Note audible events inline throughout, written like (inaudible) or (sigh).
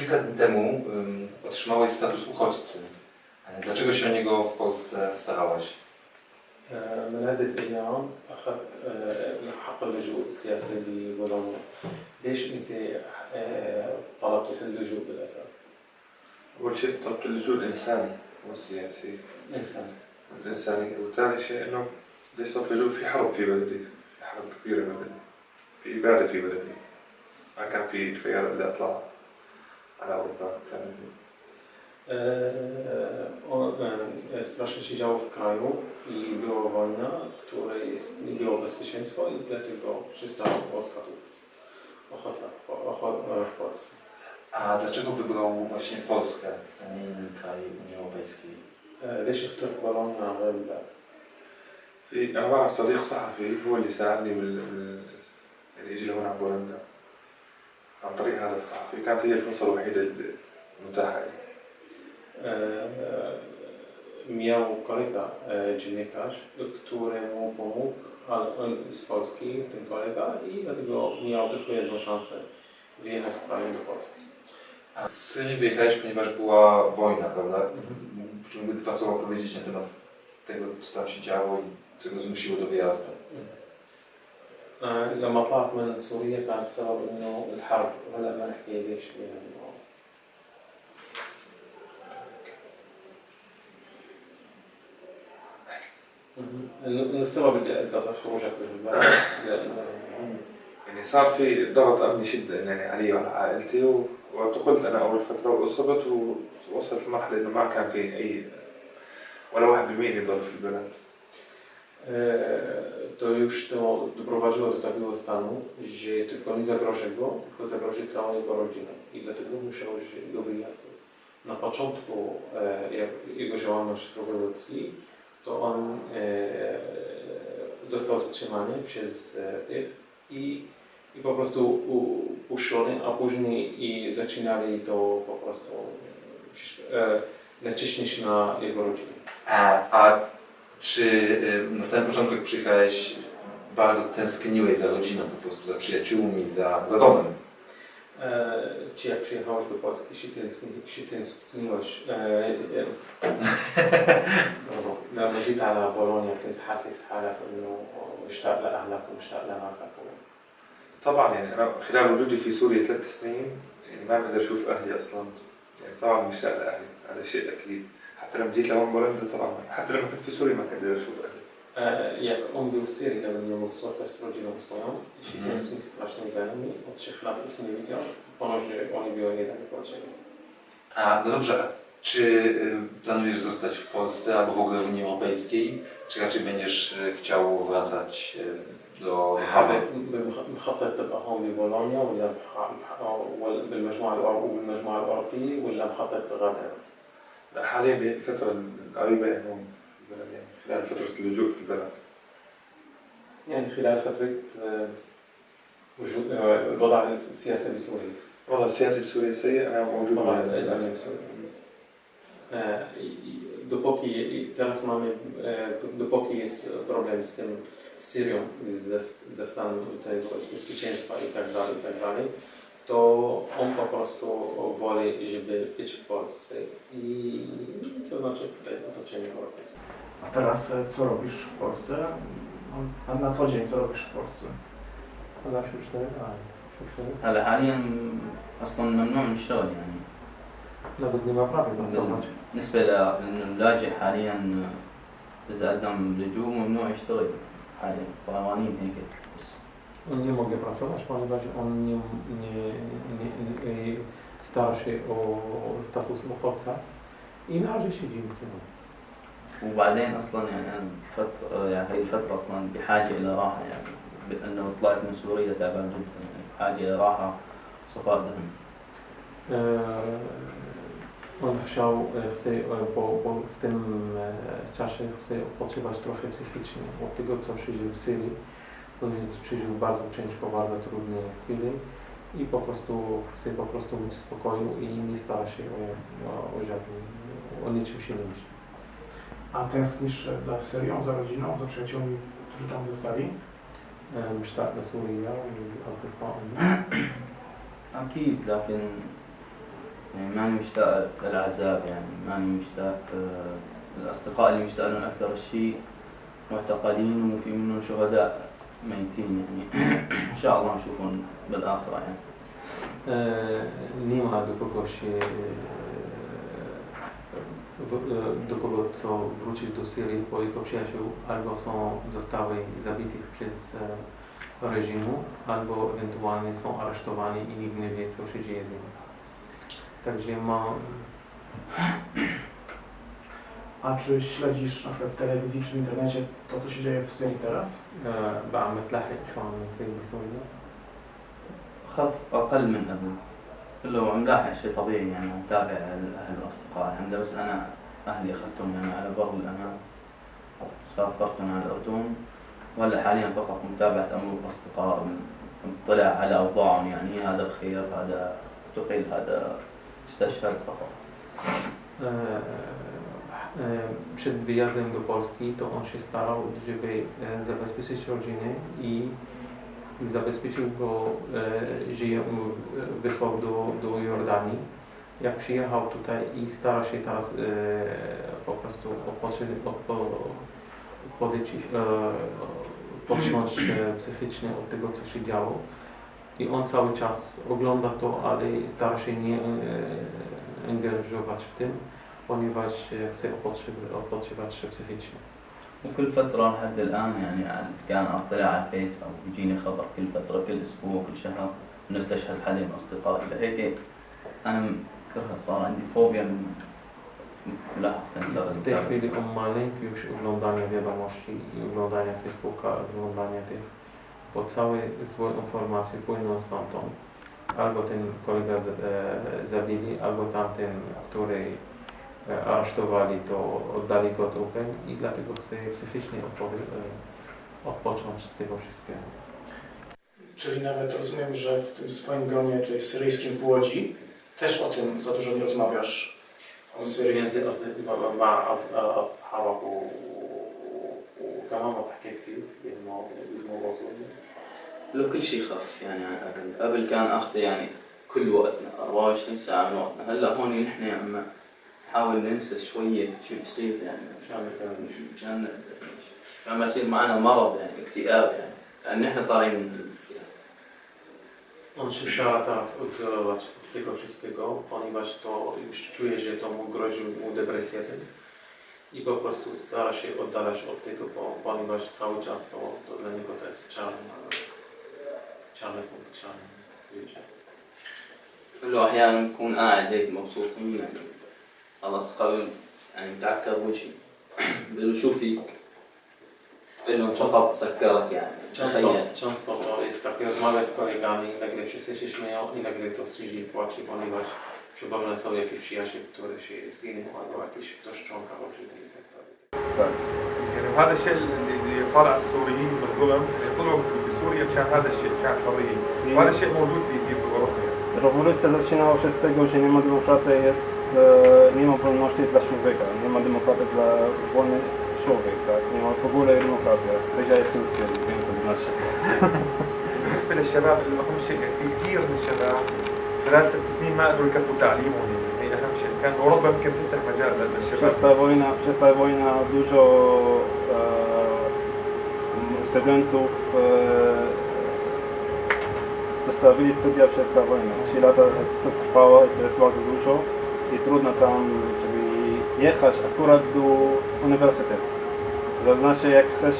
kilka dni temu ym, otrzymałeś status uchodźcy. E, Dlaczego się o niego w Polsce starałaś? آه، من عدة أيام أخذت آه، حق اللجوء السياسي لبولونيا ليش أنت آه، طلبت اللجوء بالأساس؟ أول شيء طلبت اللجوء الإنساني والسياسي إنسان الإنساني وثاني شيء إنه ليش طلبت اللجوء في حرب في بلدي في حرب كبيرة ما بين في إبادة في بلدي ما كان في خيار إلا أطلع E, o, e, strasznie się działo w kraju i była wojna, której jest, nie było bezpieczeństwa i dlatego przystało o status ochotca w, Po- ocho- w Polsce. A dlaczego wybrał właśnie Polskę, a nie inny kraj Unii Europejskiej? آه، ليش اخترت بولونيا غير البلاد؟ في أنا بعرف صديق صحفي هو اللي ساعدني بال بال- يعني يجي لهون على بولندا عن طريق هذا الصحفي كانت هي الفرصة الوحيدة المتاحة لي E, miał kolega e, dziennikarz, który mu pomógł ale on z Polski, ten kolega, i dlatego miał tylko jedną szansę wyjechać z kraju do Polski. A z Syrii wyjechałeś, ponieważ była wojna, prawda? Czy mógłby dwa słowa powiedzieć na temat tego, co tam się działo i co go zmusiło do wyjazdu? آه، لما طلعت من سوريا كان السبب إنه الحرب وهلا ما نحكي ليش إنه السبب اللي أدى خروجك من البلد. يعني صار في ضغط امني شدة يعني علي وعلى عائلتي واعتقلت أنا أول فترة وأصبت ووصلت لمرحلة إنه ما كان في أي ولا واحد بمين يضل في البلد. E, to już to doprowadziło do takiego stanu, że tylko nie zagroży go, tylko zagroży całą jego rodzinę. I dlatego musiał się do wyjazdu. Na początku e, jak jego działalność w rewolucji, to on e, został zatrzymany przez e, tych i, i po prostu u- a później i zaczynali to po prostu e, naciśnić na jego rodzinę. A, a czy y, na samym początku, jak przyjechałeś, bardzo tęskniłeś za rodziną, po prostu za przyjaciółmi, za, za domem? E, Czy jak przyjechałeś do Polski, się tęskni- się tęskniłeś e, e, لما جيت على بولونيا كنت حاسس حالك انه مشتاق لاهلك ومشتاق لناسك طبعا يعني انا خلال وجودي في سوريا ثلاث سنين يعني ما بقدر اشوف اهلي اصلا يعني طبعا مشتاق لاهلي هذا شيء اكيد حتى لما جيت لهون بولندا طبعا حتى لما كنت في سوريا ما كنت اقدر اشوف اهلي E, Jak on był w Syrii, to nie mógł spotkać z rodziną swoją i się Mhm. tęsknił strasznie za nimi. Od trzech lat ich nie widział, ponoć że oni byli niedaleko od siebie. A no dobrze, a czy y, planujesz zostać w Polsce albo w ogóle w Unii Europejskiej, czy raczej będziesz y, chciał wracać y, do Hawy? حابب مخطط تبقى هون ببولونيا ولا بح- بح- ولا بالمجموعة الأوروبية بالمجموعة الأوروبية ولا مخطط تغادر؟ لا حاليا بالفترة القريبة هون في البلد يعني خلال فترة اللجوء في البلد. يعني خلال فترة آه، وجود آه، الوضع السياسي بسوريا. الوضع السياسي بسوريا سيء أنا موجود i Dopóki teraz mamy, dopóki jest problem z tym z Syrią, ze, ze stanem tego bezpieczeństwa i tak dalej, i tak dalej, to on po prostu woli, żeby być w Polsce i co znaczy tutaj otoczenie europejskie. A teraz e, co robisz w Polsce? A na co dzień co robisz w Polsce? أنا شو اشتغل؟ شو اشتغل؟ هلا حاليا اصلا ممنوع من الشغل يعني Nawet nie ma prawa pracować. بالنسبه للاجئ حاليا اذا قدم لجوء ممنوع يشتغل حاليا قوانين هيك بس On nie mogę pracować, ponieważ on nie, nie, nie, nie stara się o status uchodźca i na razie siedzi w tym. وبعدين أصلا يعني فترة يعني هي الفترة أصلا بحاجه إلى راحه يعني لأنه طلعت من سوريا تعبان جدا يعني بحاجه إلى راحه صفاء ذهن E, On chciał, e, chce, e, bo, bo w tym e, czasie chce odpoczywać trochę psychicznie od tego, co przeżył w Syrii. On jest, przeżył bardzo ciężko, bardzo trudne chwile i po prostu chce po prostu mieć spokoju i nie stara się o, o, o żadnym, o niczym się nie myśli. A tęsknisz za Syrią, za rodziną, za przyjaciółmi, którzy tam zostali? E, مشتاق لسوريا وأصدقائي اكيد لكن يعني ماني مشتاق للعذاب يعني ماني مشتاق آه، الأصدقاء اللي مشتاق لهم أكثر شيء معتقلين وفي منهم شهداء ميتين يعني (coughs) إن شاء الله نشوفهم بالآخرة يعني E, nie ma do kogo się, e, w- e, do kogo co wrócić do Syrii, bo jego przyjaciół albo są zostały zabitych przez e, reżimu, albo ewentualnie są aresztowani i nikt nie wie, co się dzieje z nimi. Także ma, A czy śledzisz na przykład w telewizji czy w internecie to, co się dzieje w Syrii teraz? e, بعمل تلاحق شو عم يصير بسوريا خف أقل من قبل لو عم لاحق شيء طبيعي يعني متابع الأهل والأصدقاء الحمد لله بس أنا أهلي أخذتهم يعني على بر الأمان سافرتهم على الأردن وهلا حاليا فقط متابعة أمور الأصدقاء مطلع على أوضاعهم يعني هذا بخير هذا اعتقل هذا استشهد فقط przed wyjazdem do Polski, to on się starał, żeby e, zabezpieczyć rodzinę i zabezpieczył go, e, że ją e, wysłał do, do Jordanii. Jak przyjechał tutaj i stara się teraz po prostu odpocząć, psychicznie od tego, co się działo. I on cały czas ogląda to, ale stara się nie angażować w tym, ponieważ e, odpoczywać, odpoczywać psychicznie. وكل فترة لحد الآن يعني كان أطلع على الفيس أو يجيني خبر كل فترة كل أسبوع كل شهر إنه استشهد حد من أصدقائي لهيك أنا كرهت صار عندي فوبيا من ملاحقة W tej chwili on ma lęk już oglądania wiadomości i oglądania Facebooka, oglądania tych, bo całe złe informacje płyną stamtąd. Albo ten kolega e, zabili, albo tamten, który e, aresztowali, to oddali go trupem i dlatego chce psychicznie odpowie- e, odpocząć z tego wszystkiego. Czyli nawet rozumiem, że w tym swoim gronie tutaj syryjskim w Łodzi też o tym za dużo nie rozmawiasz. O Syrii. między أص- مع- مع أص- أصحابك و- و- وكمان ما تحكي كثير بالمو- بالموضوع لو كل شيء خف يعني عن قبل قبل كان أخذ يعني كل وقتنا 24 ساعة من وقتنا هلا هون نحن عم نحاول ننسى شوية شو بيصير يعني مشان مشان ما يصير معنا مرض يعني اكتئاب يعني لأن نحن طالعين من On się stara teraz odizolować od tego wszystkiego, ponieważ to już czuje, że to mu grozi mu depresję tym. I po prostu stara się oddalać od tego, bo, ponieważ cały czas to, to dla niego to jest czarny, czarny punkt, czarny życie. له أحيانا نكون قاعد هيك مبسوطين يعني خلص قبل يعني متعكر وجهي بقول له شو فيك؟ بقول لهم فقط سكرت يعني Często, تخيل często to jest takie rozmawia z kolegami, nagle wszyscy się śmieją i nagle to Suzy płacze, ponieważ przypomina sobie jakiś przyjaciel, który się zginął, albo jakiś ktoś członka rodziny i tak dalej. يعني وهذا الشيء اللي اللي طالع السوريين بالظلم اللي طلعوا بسوريا مشان هذا الشيء مشان الحريه وهذا الشيء موجود في في اوروبا يعني. Rewolucja zaczynała się z tego, że nie ma demokraty, jest, e, nie ma wolności dla człowieka, nie ma demokraty dla wolny człowiek, tak? Nie ma w ogóle demokraty. To ja jestem z Syrii, wiem co to znaczy. بالنسبه للشباب اهم شيء يعني في كثير من الشباب خلال ثلاث سنين ما قدروا يكفوا تعليمهم يعني هي اهم شيء كان اوروبا يمكن تفتح مجال للشباب Przez ta wojna, przez ta wojna dużo e, studentów e, zostawili studia przez ta wojna. Trzy lata to trwało i to jest bardzo dużo i trudno tam, żeby jechać akurat do uniwersytetu. To znaczy jak chcesz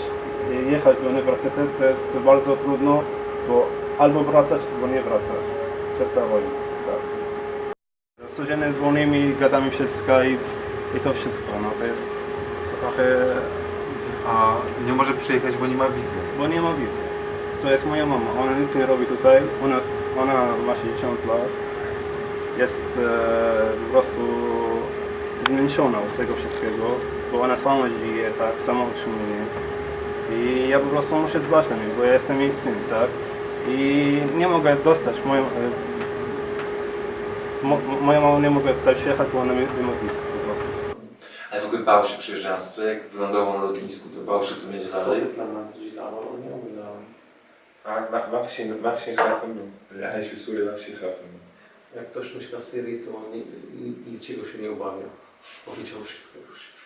jechać do uniwersytetu to jest bardzo trudno, bo albo wracać, albo nie wracać przez ta wojna. Tak. Codziennie dzwonimy, gadamy przez Skype i to wszystko, no to jest trochę, A nie może przyjechać, bo nie ma wizy. bo nie ma wizy. To jest moja mama, ona nic nie robi tutaj, ona, ona ma 60 lat, jest e, po prostu zmęczona od tego wszystkiego, bo ona sama żyje, tak, sama utrzymuje. I ja po prostu muszę dbać o nią, bo ja jestem jej syn, tak? I nie mogę dostać moją... E, mo, moja mama nie mogła tutaj przyjechać, bo ona nie ma wizy po prostu. Ale w ogóle bał się przyjeżdżając tutaj, jak wylądował na lotnisku, to bał się co będzie dalej? Tak, ma, ma no. się, ma się szafem, lechę się sury, ma się szafem. Jak ktoś mieszka w Syrii, to ni, niczego się nie obawia. Powiedział wszystko już.